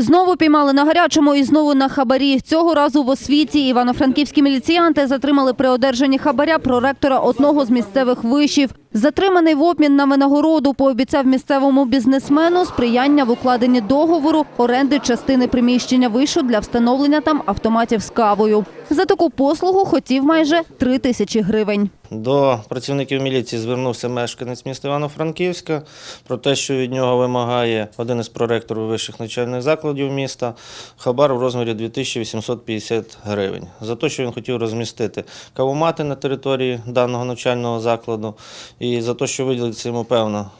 Знову піймали на гарячому і знову на хабарі. Цього разу в освіті івано-франківські міліціянти затримали при одержанні хабаря проректора одного з місцевих вишів. Затриманий в обмін на винагороду пообіцяв місцевому бізнесмену сприяння в укладенні договору оренди частини приміщення вишу для встановлення там автоматів з кавою. За таку послугу хотів майже три тисячі гривень. До працівників міліції звернувся мешканець міста Івано-Франківська про те, що від нього вимагає один із проректорів вищих навчальних закладів міста хабар в розмірі 2850 гривень. За те, що він хотів розмістити кавомати на території даного навчального закладу, і за те, що виділиться йому певна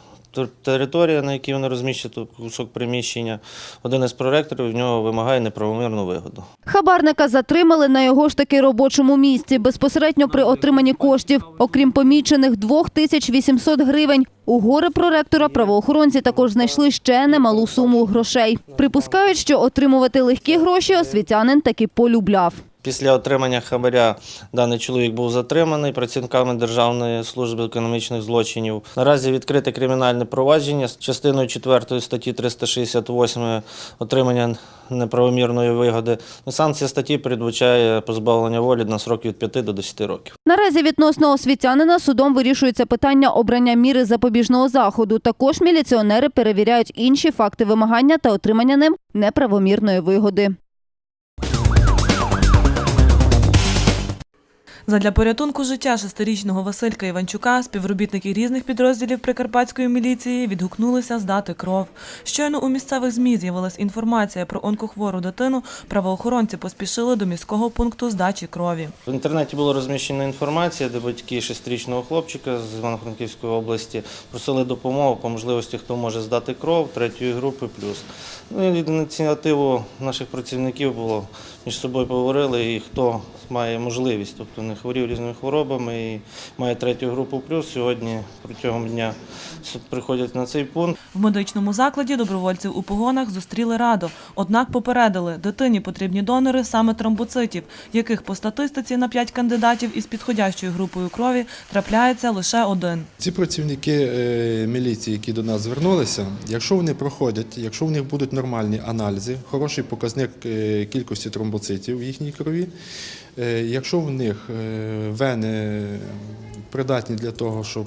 територія, на якій вони розміщать тут кусок приміщення. Один із проректорів від нього вимагає неправомірну вигоду. Хабарника затримали на його ж таки робочому місці безпосередньо при отриманні коштів. Окрім помічених 2800 гривень, у гори проректора правоохоронці також знайшли ще немалу суму грошей. Припускають, що отримувати легкі гроші освітянин таки полюбляв. Після отримання хабаря даний чоловік був затриманий працівниками Державної служби економічних злочинів. Наразі відкрите кримінальне провадження з частиною 4 статті 368 отримання неправомірної вигоди. Санкція статті передбачає позбавлення волі на срок від 5 до 10 років. Наразі відносно освітянина судом вирішується питання обрання міри запобіжного заходу. Також міліціонери перевіряють інші факти вимагання та отримання ним неправомірної вигоди. Задля порятунку життя шестирічного Василька Іванчука співробітники різних підрозділів прикарпатської міліції відгукнулися здати кров. Щойно у місцевих ЗМІ з'явилась інформація про онкохвору дитину. Правоохоронці поспішили до міського пункту здачі крові. В інтернеті була розміщена інформація, де батьки шестирічного хлопчика з Івано-Франківської області просили допомогу по можливості, хто може здати кров третьої групи плюс. Ну, на ініціативу наших працівників було між собою поговорили, і хто має можливість, тобто не хворів різними хворобами і має третю групу плюс. Сьогодні протягом дня приходять на цей пункт. В медичному закладі добровольців у погонах зустріли радо. Однак попередили, дитині потрібні донори саме тромбоцитів, яких по статистиці на 5 кандидатів із підходящою групою крові трапляється лише один. Ці працівники е, міліції, які до нас звернулися, якщо вони проходять, якщо в них будуть нормальні аналізи, хороший показник е, кількості тромбоцитів в їхній крові, е, якщо в них е, вени придатні для того, щоб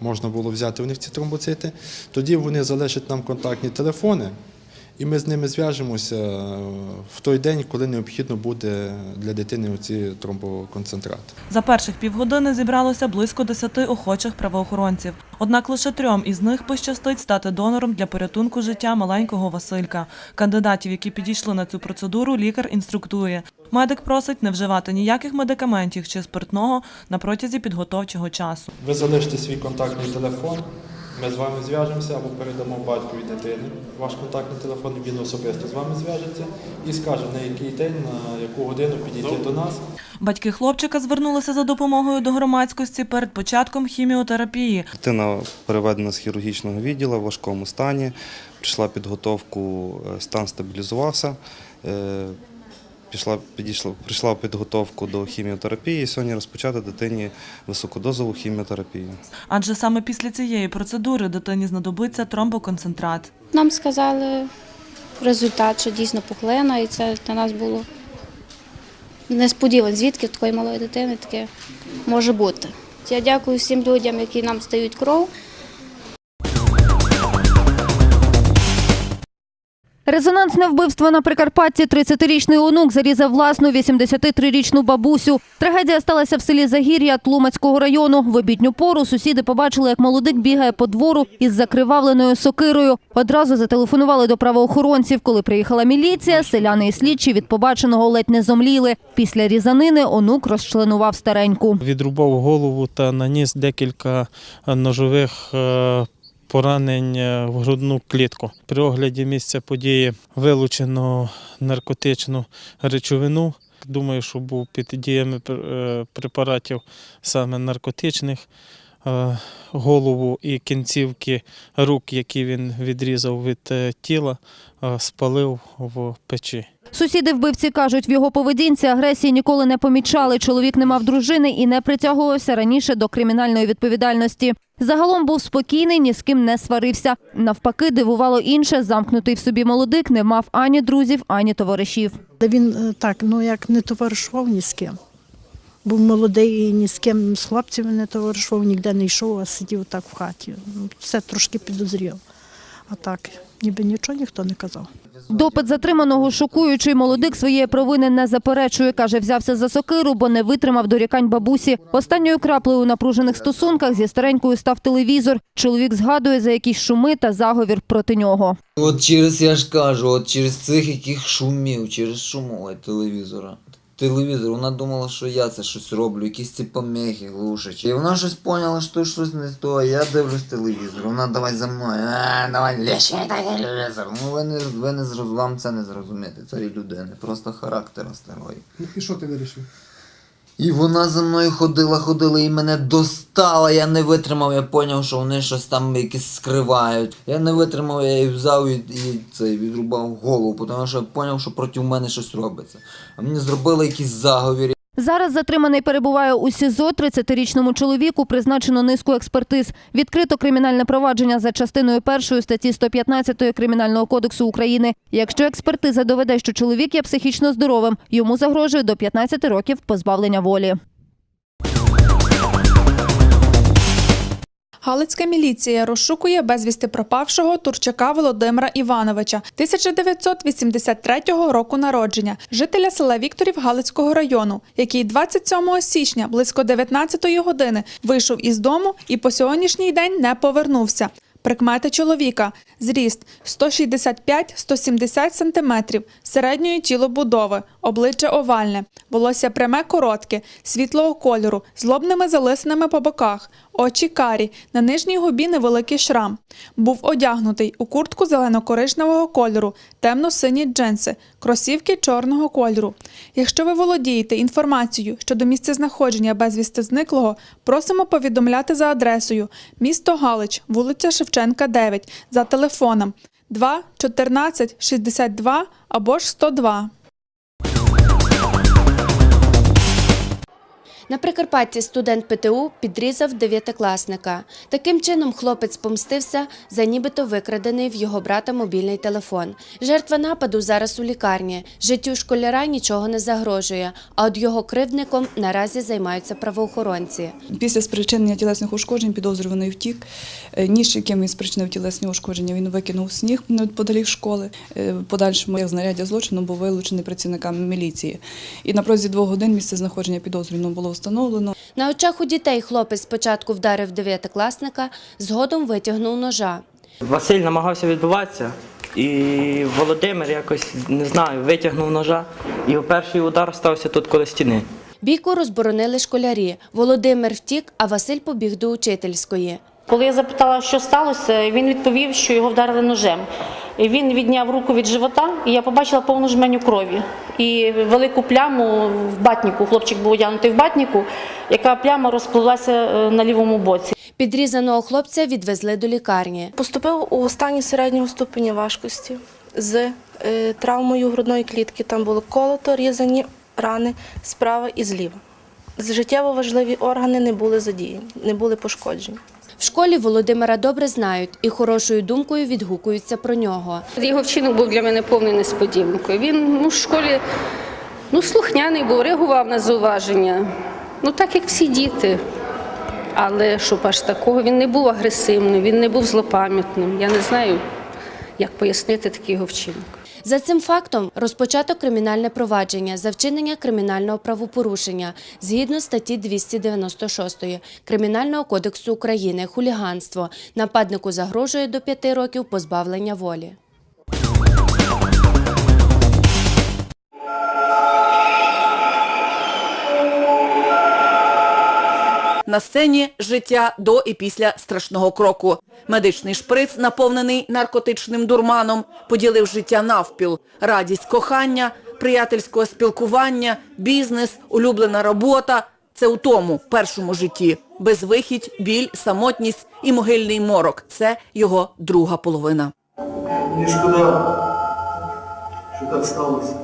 можна було взяти у них ці тромбоцити, тоді вони залишать нам контактні телефони. І ми з ними зв'яжемося е, в той день, коли необхідно буде для дитини оці тромбоконцентрати. За перших півгодини зібралося близько 10 охочих правоохоронців. Однак лише трьом із них пощастить стати донором для порятунку життя маленького Василька. Кандидатів, які підійшли на цю процедуру, лікар інструктує. Медик просить не вживати ніяких медикаментів чи спиртного на протязі підготовчого часу. Ви залишите свій контактний телефон, ми з вами зв'яжемося або передамо батькові дитини ваш контактний телефон, він особисто з вами зв'яжеться і скаже, на який день, на яку годину підійти до нас. Батьки хлопчика звернулися за допомогою до громадськості перед початком хіміотерапії. Дитина переведена з хірургічного відділу в важкому стані. Прийшла підготовку, е, стан стабілізувався. Пішла, підійшла, прийшла в підготовку до хіміотерапії. і Сьогодні розпочати дитині високодозову хіміотерапію. Адже саме після цієї процедури дитині знадобиться тромбоконцентрат. Нам сказали результат, що дійсно пухлина, і це для нас було несподівано, звідки в такої малої дитини таке може бути. Я дякую всім людям, які нам стають кров. Резонансне вбивство на Прикарпатті. 30-річний онук зарізав власну 83-річну бабусю. Трагедія сталася в селі Загір'я Тлумацького району. В обідню пору сусіди побачили, як молодик бігає по двору із закривавленою сокирою. Одразу зателефонували до правоохоронців. Коли приїхала міліція, селяни і слідчі від побаченого ледь не зомліли. Після різанини онук розчленував стареньку. відрубав голову та наніс декілька ножових е, поранень в грудну клітку. При огляді місця події вилучено наркотичну речовину. Думаю, що був під діями е, препаратів саме наркотичних. Е, Голову і кінцівки рук, які він відрізав від е, тіла, спалив в печі. Сусіди вбивці кажуть, в його поведінці агресії ніколи не помічали. Чоловік не мав дружини і не притягувався раніше до кримінальної відповідальності. Загалом був спокійний, ні з ким не сварився. Навпаки, дивувало інше, замкнутий в собі молодик не мав ані друзів, ані товаришів. Він е, так, ну як не товаришував ні з ким. Був молодий і ні з ким з хлопцями не товаришував, ніде не йшов, а сидів так в хаті. Ну, Все трошки підозрів. А так, ніби нічого ніхто не казав. Допит затриманого шокуючий молодик своєї провини не заперечує. Каже, взявся за сокиру, бо не витримав дорікань бабусі. Останньою краплею у напружених стосунках зі старенькою став телевізор. Чоловік згадує за якісь шуми та заговір проти нього. От через, я ж кажу, от через цих яких шумів, через шуму телевізора. Телевізор, вона думала, що я це щось роблю, якісь ці помехи глушать. І вона щось поняла, що щось не а я дивлюсь телевізор. Вона давай за мною, а, давай лещи телевізор. Ну ви не, ви не вам це не зрозуміти, цієї людини, просто характера старої. І що ти вирішив? І вона за мною ходила, ходила і мене достала. Я не витримав, я поняв, що вони щось там якісь скривають. Я не витримав, я її взяв і, і цей, відрубав голову, тому що я поняв, що проти мене щось робиться. А мені зробили якийсь заговір. Зараз затриманий перебуває у СІЗО. 30-річному чоловіку призначено низку експертиз. Відкрито кримінальне провадження за частиною першої статті 115 Кримінального кодексу України. Якщо експертиза доведе, що чоловік є психічно здоровим, йому загрожує до 15 років позбавлення волі. Галицька міліція розшукує безвісти пропавшого Турчака Володимира Івановича, 1983 року народження, жителя села Вікторів Галицького району, який 27 січня близько 19 години вийшов із дому і по сьогоднішній день не повернувся. Прикмети чоловіка. Зріст 165-170 см, середньої тілобудови, обличчя овальне, волосся пряме коротке, світлого кольору, з лобними залисинами по боках, очі карі, на нижній губі невеликий шрам. Був одягнутий у куртку зелено-коричневого кольору, темно-сині джинси, кросівки чорного кольору. Якщо ви володієте інформацією щодо місцезнаходження безвісти зниклого, просимо повідомляти за адресою місто Галич, вулиця Шевченка, 9, за телефоном 2 14 62 або ж 102. На Прикарпатті студент ПТУ підрізав дев'ятикласника. Таким чином хлопець помстився за нібито викрадений в його брата мобільний телефон. Жертва нападу зараз у лікарні. Життю школяра нічого не загрожує, а от його кривдником наразі займаються правоохоронці. Після спричинення тілесних ушкоджень підозрюваний втік. Е, Ніж, яким він спричинив тілесні ушкодження, він викинув сніг неподалік школи. Е, подальшому знаряддя злочину був вилучений працівниками міліції. І на протязі двох годин місце знаходження підозрюваного було встановлено. На очах у дітей хлопець спочатку вдарив дев'ятикласника, згодом витягнув ножа. Василь намагався відбуватися, і Володимир якось не знаю, витягнув ножа. І перший удар стався тут коло стіни. Бійку розборонили школярі. Володимир втік, а Василь побіг до учительської. Коли я запитала, що сталося, він відповів, що його вдарили ножем. Він відняв руку від живота, і я побачила повну жменю крові. І велику пляму в батніку. Хлопчик був одягнутий в батніку, яка пляма розпливлася е, на лівому боці. Підрізаного хлопця відвезли до лікарні. Поступив у стані середнього ступеня важкості з е, травмою грудної клітки. Там було колото, різані рани справа і зліва. Життєво важливі органи не були задіяні, не були пошкоджені. В школі Володимира добре знають і хорошою думкою відгукуються про нього. Його вчинок був для мене повною несподіванкою. Він ну, в школі ну, слухняний був, реагував на зауваження. Ну так як всі діти. Але щоб аж такого, він не був агресивним, він не був злопам'ятним. Я не знаю, як пояснити такий його вчинок. За цим фактом розпочато кримінальне провадження за вчинення кримінального правопорушення згідно статті 296 Кримінального кодексу України хуліганство. Нападнику загрожує до п'яти років позбавлення волі. На сцені життя до і після страшного кроку. Медичний шприц, наповнений наркотичним дурманом, поділив життя навпіл. Радість кохання, приятельського спілкування, бізнес, улюблена робота – це у тому першому житті. Безвихідь, біль, самотність і могильний морок – це його друга половина. Мені шкода, що так сталося.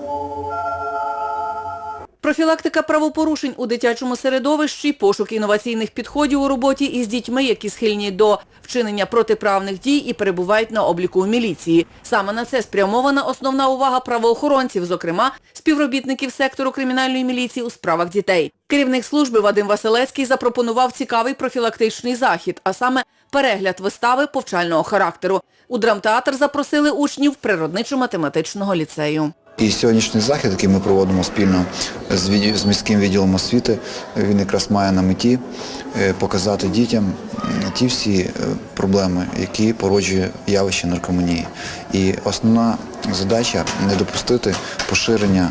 Профілактика правопорушень у дитячому середовищі, пошук інноваційних підходів у роботі із дітьми, які схильні до вчинення протиправних дій і перебувають на обліку у міліції. Саме на це спрямована основна увага правоохоронців, зокрема співробітників сектору кримінальної міліції у справах дітей. Керівник служби Вадим Василецький запропонував цікавий профілактичний захід, а саме перегляд вистави повчального характеру. У драмтеатр запросили учнів природничо-математичного ліцею. І сьогоднішній захід, який ми проводимо спільно з, міським відділом освіти, він якраз має на меті е, показати дітям ті всі е, проблеми, які породжує явище наркоманії. І основна задача не допустити поширення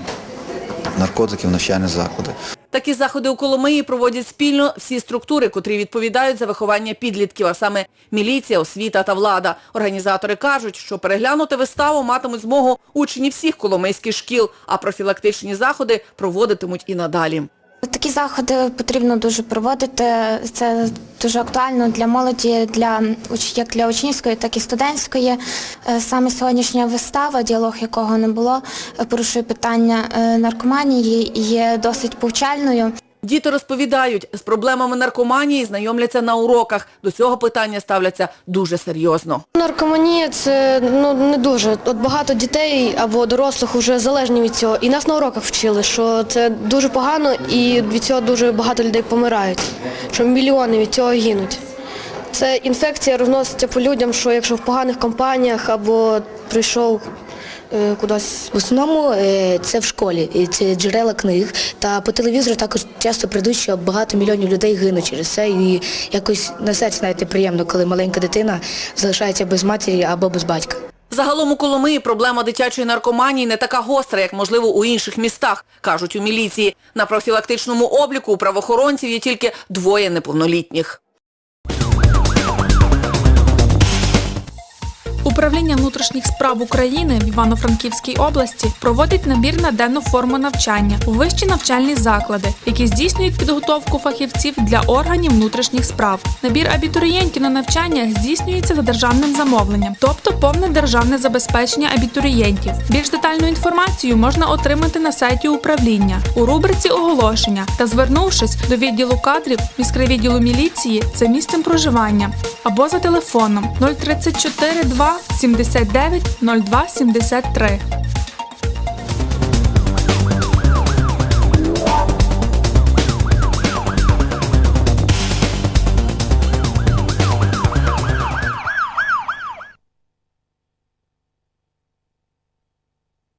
наркотиків в навчальні заклади. Такі заходи у Коломиї проводять спільно всі структури, котрі відповідають за виховання підлітків, а саме міліція, освіта та влада. Організатори кажуть, що переглянути виставу матимуть змогу учні всіх коломийських шкіл, а профілактичні заходи проводитимуть і надалі. Такі заходи потрібно дуже проводити. Це дуже актуально для молоді, для як для учнівської, так і студентської. Е, Саме сьогоднішня вистава, діалог якого не було, е, порушує питання е, наркоманії і є досить повчальною. Діти розповідають, з проблемами наркоманії знайомляться на уроках. До цього питання ставляться дуже серйозно. Наркоманія це ну не дуже. От багато дітей або дорослих вже залежні від цього. І нас на уроках вчили, що це дуже погано і від цього дуже багато людей помирають, що мільйони від цього гинуть. Це інфекція розноситься по людям, що якщо в поганих компаніях або прийшов кудись. В основному е, це в школі, це джерела книг. Та по телевізору також часто прийдуть, що багато мільйонів людей гинуть через це. І якось на серці навіть неприємно, коли маленька дитина залишається без матері або без батька. Загалом у Коломиї проблема дитячої наркоманії не така гостра, як можливо у інших містах, кажуть у міліції. На профілактичному обліку у правоохоронців є тільки двоє неповнолітніх. Управління внутрішніх справ України в Івано-Франківській області проводить набір на денну форму навчання у вищі навчальні заклади, які здійснюють підготовку фахівців для органів внутрішніх справ. Набір абітурієнтів на навчання здійснюється за державним замовленням, тобто повне державне забезпечення абітурієнтів. Більш детальну інформацію можна отримати на сайті управління у рубриці оголошення та звернувшись до відділу кадрів міськрайвідділу міліції за місцем проживання або за телефоном 034 2 79 02 73.